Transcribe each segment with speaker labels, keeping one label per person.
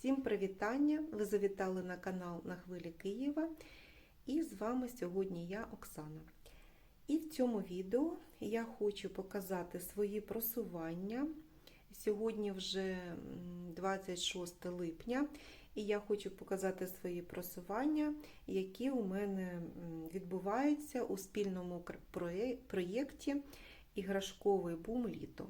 Speaker 1: Всім привітання! Ви завітали на канал на хвилі Києва. І з вами сьогодні я, Оксана. І в цьому відео я хочу показати свої просування. Сьогодні вже 26 липня, і я хочу показати свої просування, які у мене відбуваються у спільному проєкті Іграшковий бум літо.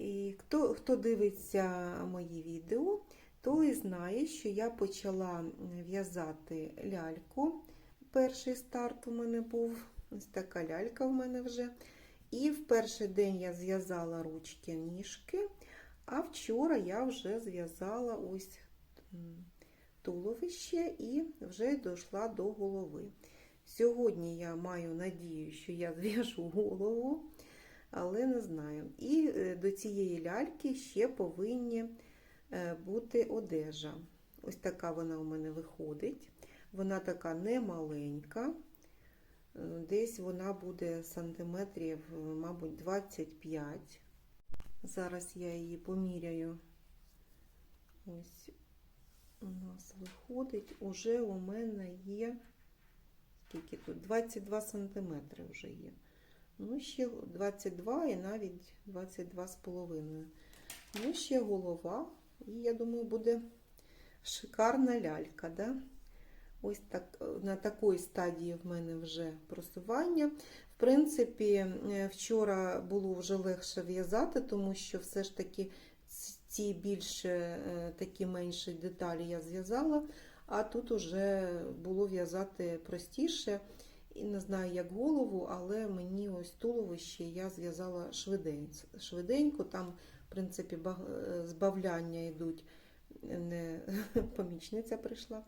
Speaker 1: І хто, хто дивиться мої відео, той знає, що я почала в'язати ляльку. Перший старт у мене був, ось така лялька в мене вже. І в перший день я зв'язала ручки, ніжки, а вчора я вже зв'язала ось туловище і вже дійшла до голови. Сьогодні я маю надію, що я зв'яжу голову але не знаю. І е, до цієї ляльки ще повинні е, бути одежа. Ось така вона у мене виходить. Вона така немаленька. Е, Десь вона буде сантиметрів, мабуть, 25. Зараз я її поміряю. Ось у нас виходить. Уже у мене є скільки тут? 22 сантиметри вже є. Ну, ще 22 і навіть 22 з половиною. Ну, ще голова. І я думаю, буде шикарна лялька. Да? Ось так, на такій стадії в мене вже просування. В принципі, е, вчора було вже легше в'язати, тому що все ж таки ці більше е, такі менші деталі я зв'язала, а тут вже було в'язати простіше. І не знаю, як голову, але мені ось туловище я зв'язала швиденько. Там, в принципі, збавляння йдуть. Не помічниця прийшла.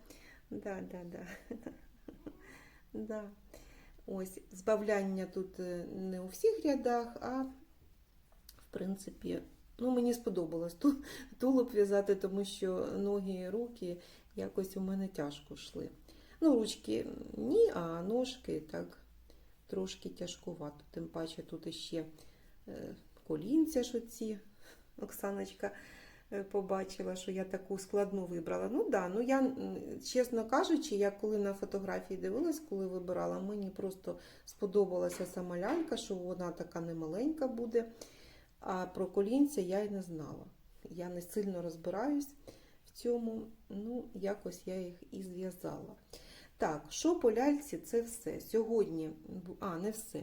Speaker 1: Да, да, да. Да. Ось, збавляння тут е, не у всіх рядах, а в принципі, ну, мені сподобалось ту- тулуб в'язати, тому що ноги і руки якось у мене тяжко йшли. Ну, ручки ні, а ножки так трошки тяжкувато. Тим паче тут іще е, колінця, що ці Оксаночка е, побачила, що я таку складну вибрала. Ну да, ну я, чесно кажучи, я коли на фотографії дивилась, коли вибирала, мені просто сподобалася сама лялька, що вона така немаленька буде. А про колінця я й не знала. Я не сильно розбираюсь в цьому, ну, якось я їх і зв'язала. Так, що по ляльці, це все. Сьогодні, а, не все.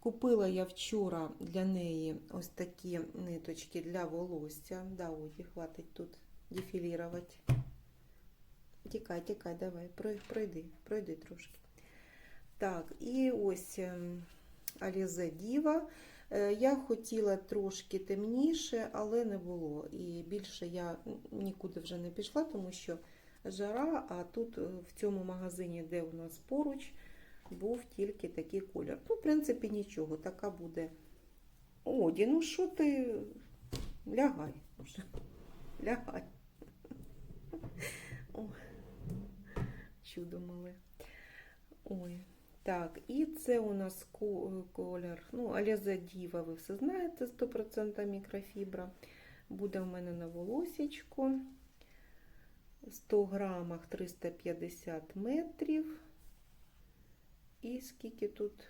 Speaker 1: Купила я вчора для неї ось такі ниточки для волосся. Да, Оді, хватить тут дефілірувати. Тікай, тікай, давай, пройди, пройди трошки. Так, і ось ем, Alize Diva. Е, Я хотіла трошки темніше, але не було. І більше я нікуди вже не пішла, тому що жара, а тут е, в цьому магазині, де у нас поруч, був тільки такий колір. Ну, в принципі, нічого, така буде. Оді, ну що ти? Лягай. Лягай. Чудо мале. Ой. Так, і це у нас колір. Ну, Аляза Діва, ви все знаєте, 100% мікрофібра. Буде у мене на волосічку. 100 грамах 350 метрів. І скільки тут,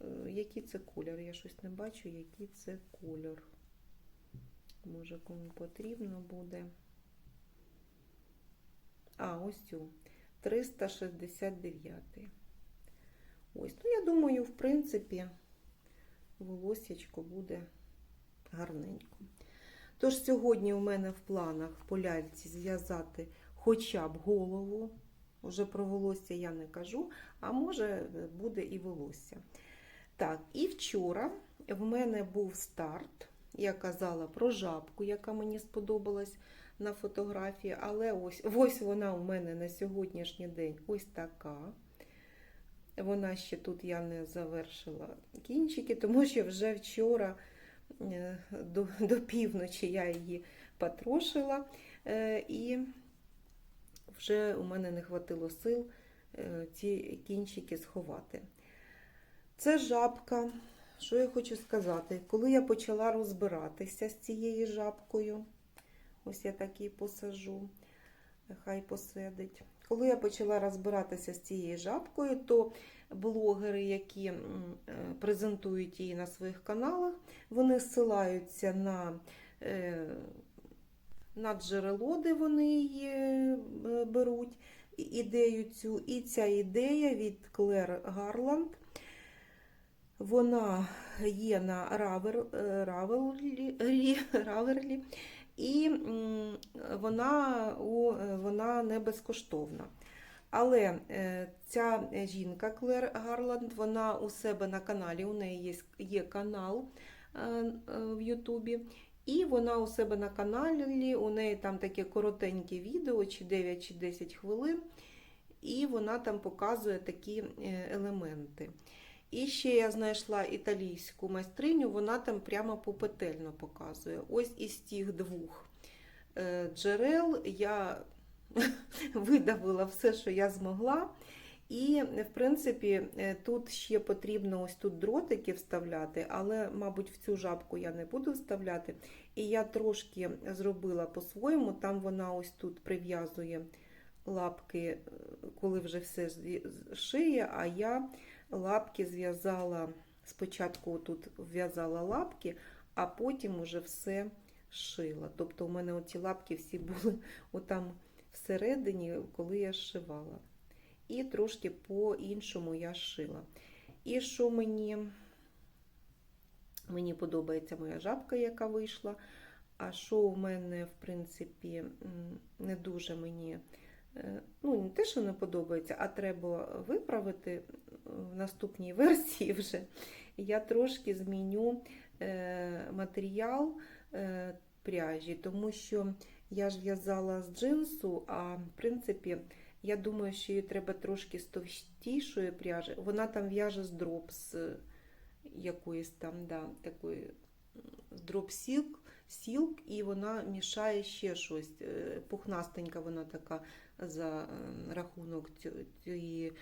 Speaker 1: е, який це колір? Я щось не бачу, який це колір. Може, кому потрібно буде. А, ось цю. 369. Ось, ну я думаю, в принципі, волосячко буде гарненько. Тож сьогодні у мене в планах по ляльці зв'язати хоча б голову. Уже про волосся я не кажу, а може буде і волосся. Так, і вчора в мене був старт. Я казала про жабку, яка мені сподобалась на фотографії, але ось, ось вона у мене на сьогоднішній день ось така. Вона ще тут я не завершила кінчики, тому що вже вчора до, до півночі я її потрошила, е, і вже у мене не хватило сил е, ці кінчики сховати. Це жабка. Що я хочу сказати? Коли я почала розбиратися з цією жабкою, Ось я такий посажу, хай посидить. Коли я почала розбиратися з цією жабкою, то блогери, які е, презентують її на своїх каналах, вони ссилаються на, е, на джерело, де вони її е, беруть ідею цю. І ця ідея від Клер Гарланд. Вона є на Равер, Раверлі, Раверлі, і вона, вона не безкоштовна. Але е, ця жінка Клер Гарланд, вона у себе на каналі, у неї є, є канал е, е, в Ютубі. І вона у себе на каналі, у неї там таке коротеньке відео, чи 9 чи 10 хвилин, і вона там показує такі елементи. І ще я знайшла італійську майстриню, вона там прямо попетельно показує. Ось із тих двох джерел я видавила все, що я змогла. І, в принципі, е, тут ще потрібно ось тут дротики вставляти, але, мабуть, в цю жабку я не буду вставляти. І я трошки зробила по-своєму, там вона ось тут прив'язує лапки, е, коли вже все шиє, а я лапки зв'язала, спочатку тут в'язала лапки, а потім уже все шила. Тобто у мене оці лапки всі були отам всередині, коли я зшивала. І трошки по-іншому я шила. І що мені, мені подобається моя жабка, яка вийшла. А що у мене, в принципі, не дуже мені, е, ну, не те, що не подобається, а треба виправити в наступній версії вже. Я трошки зміню е, матеріал е, пряжі, тому що я ж в'язала з джинсу, а в принципі, я думаю, що її треба трошки з товстішої пряжі. Вона там в'яже з дропс е, якоїсь там, да, такої з сілк, і вона мішає ще щось. Е, Пухнастенька вона така за е, рахунок цієї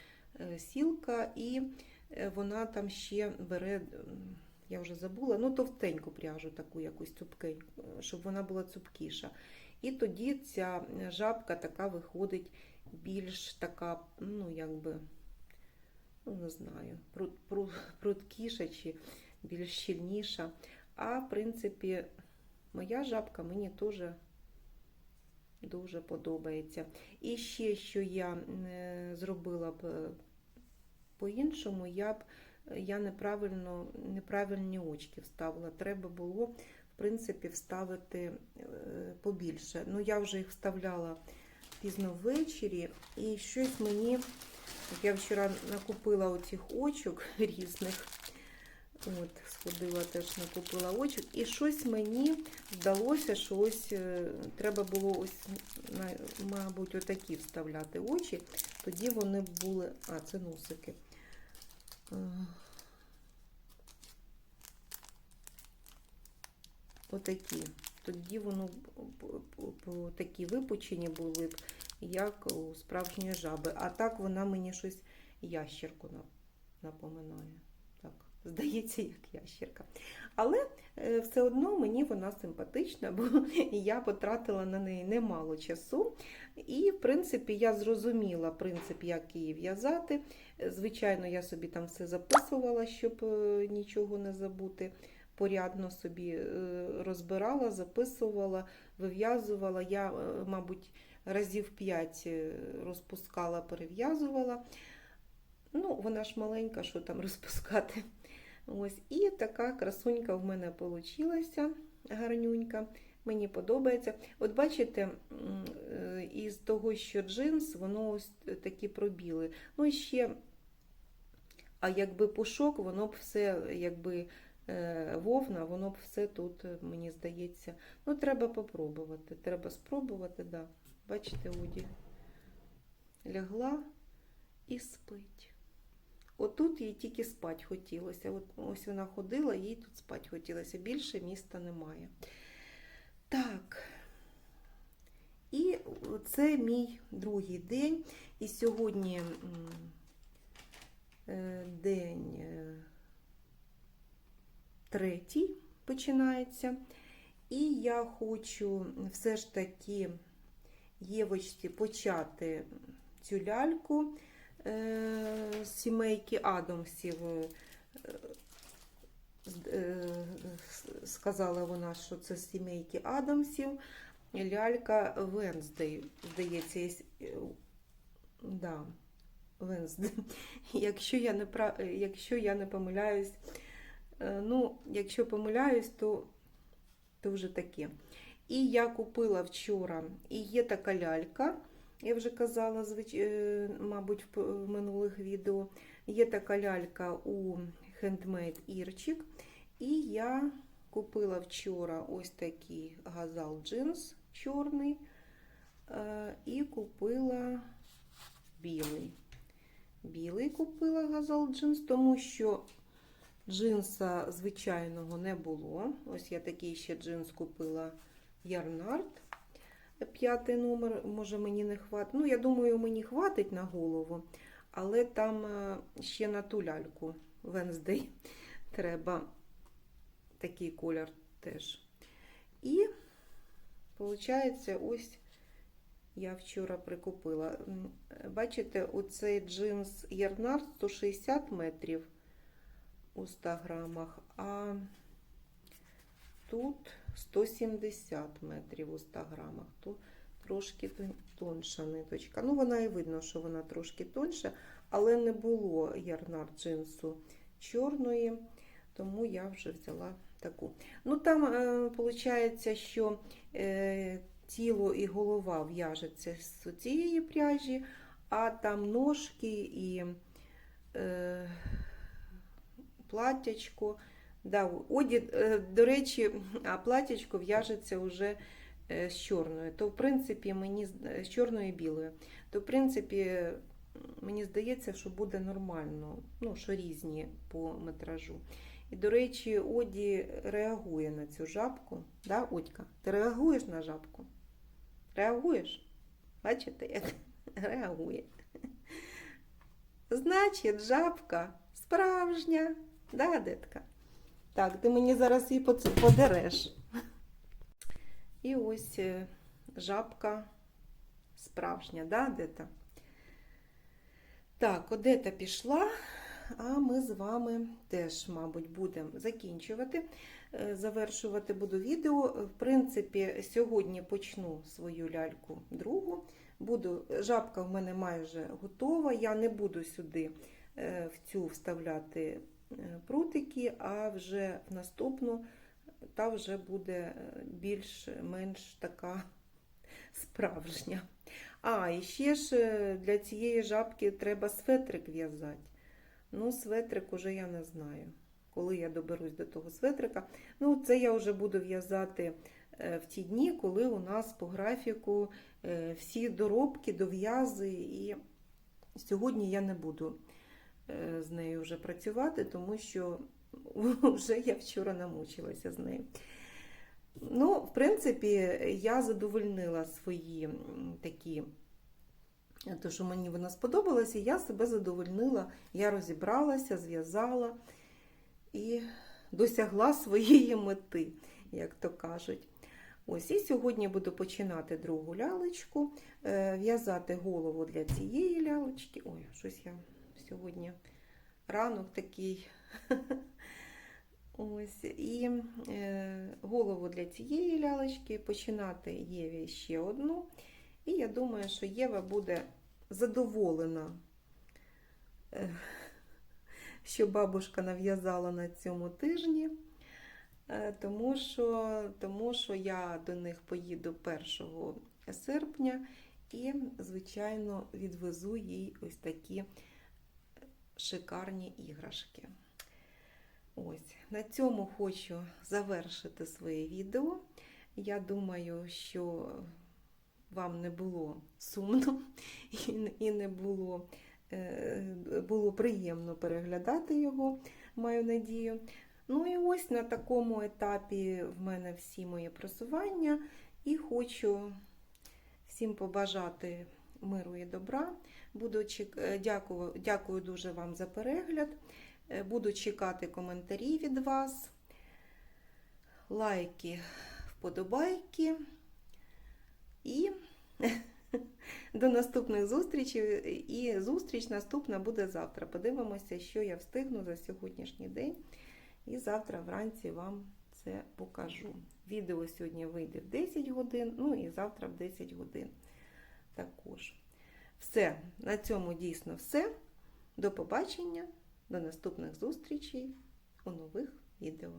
Speaker 1: сілка, і вона там ще бере, я вже забула, ну товстеньку пряжу, таку якусь цупкеньку, щоб вона була цупкіша. І тоді ця жабка така виходить більш така, ну якби, ну не знаю, прут- пру- пруткіша чи більш щільніша. А в принципі, моя жабка мені теж дуже подобається. І ще, що я е, зробила б е, по-іншому, я б я неправильно, неправильні очки вставила. Треба було, принципі, вставити е, побільше. Ну, я вже їх вставляла пізно ввечері, і щось мені, я вчора накупила оцих очок різних. От, сходила теж накупила очок. І щось мені здалося, що ось е, треба було ось, мабуть, отакі вставляти очі. Тоді вони були. А, це носики. Отакі. Тоді воно такі випучені були б, як у справжньої жаби. А так вона мені щось ящерку напоминає. Так, здається, як ящерка. Але е, все одно мені вона симпатична, бо я потратила на неї немало часу. І, в принципі, я зрозуміла принцип, як її в'язати. Е, Звичайно, я собі там все записувала, щоб е, нічого не забути. Порядно собі е, розбирала, записувала, вив'язувала. Я, е, мабуть, разів п'ять е, розпускала, перев'язувала. Ну, вона ж маленька, що там розпускати. Ось. І така красунька в мене вийшла, гарнюнька. Мені подобається. От бачите, із того, що джинс, воно ось такі пробіли. Ну і ще, а якби пушок, воно б все, якби вовна, воно б все тут, е, мені здається. Ну, треба попробувати. Треба спробувати, да. Бачите, Оді лягла і спить. Отут їй тільки спать хотілося. От ось вона ходила, їй тут спать хотілося. Більше міста немає. Так. І це мій другий день. І сьогодні е, день е, третій починається. І я хочу все ж таки Євочці почати цю ляльку е, з сімейки Адамсів. Е, е, сказала вона, що це з сімейки Адамсів. Лялька Венздей, здається, є, Венздей. Якщо якщо я не помиляюсь, ну, якщо помиляюсь, то, то вже таке. І я купила вчора, і є така лялька, я вже казала, звич... е, мабуть, в минулих відео. Є така лялька у Handmade Ірчик. І я купила вчора ось такий газал джинс чорний е, і купила білий. Білий купила газал джинс, тому що джинса звичайного не було. Ось я такий ще джинс купила Ярнард. П'ятий номер, може мені не хватить. Ну, я думаю, мені хватить на голову, але там е, ще на ту ляльку Венздей треба такий колір теж. І, виходить, ось я вчора прикупила. Бачите, оцей джинс Ярнард 160 метрів у 100 грамах, а тут 170 метрів у 100 грамах. Тут трошки тонша ниточка. Ну, вона і видно, що вона трошки тонша, але не було ярнард джинсу чорної, тому я вже взяла таку. Ну, там виходить, що е, тіло і голова в'яжеться з цієї пряжі, а там ножки і е, платтячко. Да, оді, е, до речі, а платтячко в'яжеться вже е, з чорною. То, в принципі, мені е, з чорною і білою. То, в принципі, мені здається, що буде нормально, ну, що різні по метражу. І, до речі, Оді реагує на цю жабку. Да, Одька? Ти реагуєш на жабку? Реагуєш? Бачите, як реагує. Значить, жабка справжня, да, дитка? Так, ти мені зараз її подереш. І ось е, жабка справжня, да, Дета? Так, Одета пішла, а ми з вами теж, мабуть, будемо закінчувати. Е, Завершувати буду відео. В принципі, сьогодні почну свою ляльку другу. Буду, жабка в мене майже готова. Я не буду сюди е, в цю вставляти прутики, а вже в наступну та вже буде е, більш-менш така справжня. А, і ще ж е, для цієї жабки треба светрик в'язати. Ну, светрик уже я не знаю, коли я доберусь до того светрика. Ну, це я вже буду в'язати е, в ті дні, коли у нас по графіку е, всі доробки, дов'язи. І сьогодні я не буду е, з нею вже працювати, тому що вже я вчора намучилася з нею. Ну, в принципі, я задовольнила свої такі, те, що мені вона сподобалася, я себе задовольнила, я розібралася, зв'язала і досягла своєї мети, як то кажуть. Ось і сьогодні буду починати другу лялечку, е, в'язати голову для цієї лялечки. Ой, щось я сьогодні ранок такий. Ось, і е, голову для цієї лялечки починати Єві ще одну. І я думаю, що Єва буде задоволена, е, що бабушка нав'язала на цьому тижні, е, тому що, тому що я до них поїду 1 серпня і, звичайно, відвезу їй ось такі шикарні іграшки. Ось, на цьому хочу завершити своє відео. Я думаю, що вам не було сумно і- не було, е, було приємно переглядати його, маю надію. Ну і ось на такому етапі в мене всі мої просування, і хочу всім побажати миру і добра. Буду е, дякую, дякую дуже вам за перегляд. Е, Буду чекати коментарі від вас. Лайки, вподобайки. І до наступних зустрічей. І зустріч наступна буде завтра. Подивимося, що я встигну за сьогоднішній день. І завтра вранці вам це покажу. Відео сьогодні вийде в 10 годин, ну і завтра в 10 годин також. Все, на цьому дійсно все. До побачення, до наступних зустрічей у нових відео.